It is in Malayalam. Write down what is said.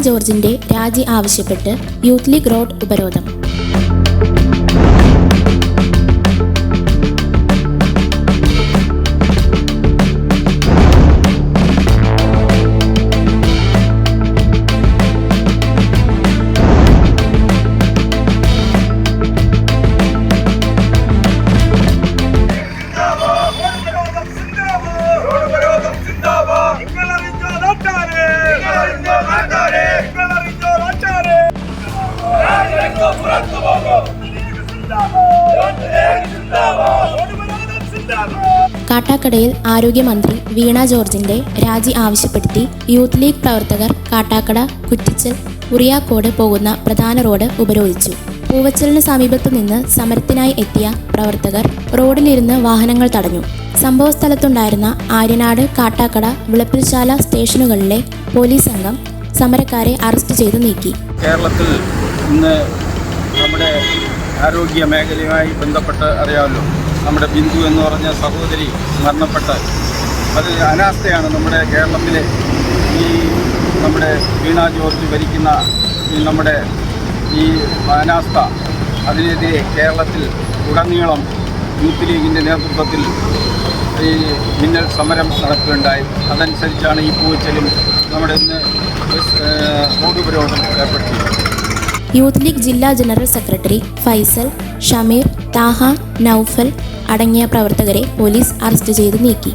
ജോർജിന്റെ രാജി ആവശ്യപ്പെട്ട് യൂത്ത് ലീഗ് റോഡ് ഉപരോധം. റോഡ് ഉപരോധം സിന്ദാബാദ്. കാട്ടാക്കടയിൽ ആരോഗ്യമന്ത്രി വീണ ജോർജിന്റെ രാജി ആവശ്യപ്പെടുത്തി യൂത്ത് ലീഗ് പ്രവർത്തകർ കാട്ടാക്കട കുറ്റിച്ചൽ ഉറിയാക്കോട് പോകുന്ന പ്രധാന റോഡ് ഉപരോധിച്ചു പൂവച്ചലിന് സമീപത്തു നിന്ന് സമരത്തിനായി എത്തിയ പ്രവർത്തകർ റോഡിലിരുന്ന് വാഹനങ്ങൾ തടഞ്ഞു സംഭവ സ്ഥലത്തുണ്ടായിരുന്ന ആര്യനാട് കാട്ടാക്കട വിളപ്പിൽശാല സ്റ്റേഷനുകളിലെ പോലീസ് സംഘം സമരക്കാരെ അറസ്റ്റ് ചെയ്തു നീക്കി കേരളത്തിൽ ഇന്ന് ആരോഗ്യ മേഖലയുമായി ബന്ധപ്പെട്ട് അറിയാമല്ലോ. നമ്മുടെ ബിന്ദു എന്ന് പറഞ്ഞ സഹോദരി മരണപ്പെട്ട് അത് അനാസ്ഥയാണ് നമ്മുടെ കേരളത്തിലെ ഈ നമ്മുടെ വീണ ജോർജ് ഭരിക്കുന്ന ഈ നമ്മുടെ ഈ അനാസ്ഥ. അതിനെതിരെ കേരളത്തിൽ ഉടനീളം യൂത്ത് ലീഗിന്റെ നേതൃത്വത്തിൽ ഈ മിന്നൽ സമരം നടക്കുകയുണ്ടായി. അതനുസരിച്ചാണ് ഈ പൂവച്ചലും നമ്മുടെ ഇന്ന് റോഡ് ഉപരോധം ഏർപ്പെടുത്തിയത്. യൂത്ത് ലീഗ് ജില്ലാ ജനറൽ സെക്രട്ടറി ഫൈസൽ ഷമീർ താഹ നൌഫൽ അടങ്ങിയ പ്രവർത്തകരെ പോലീസ് അറസ്റ്റ് ചെയ്ത് നീക്കി.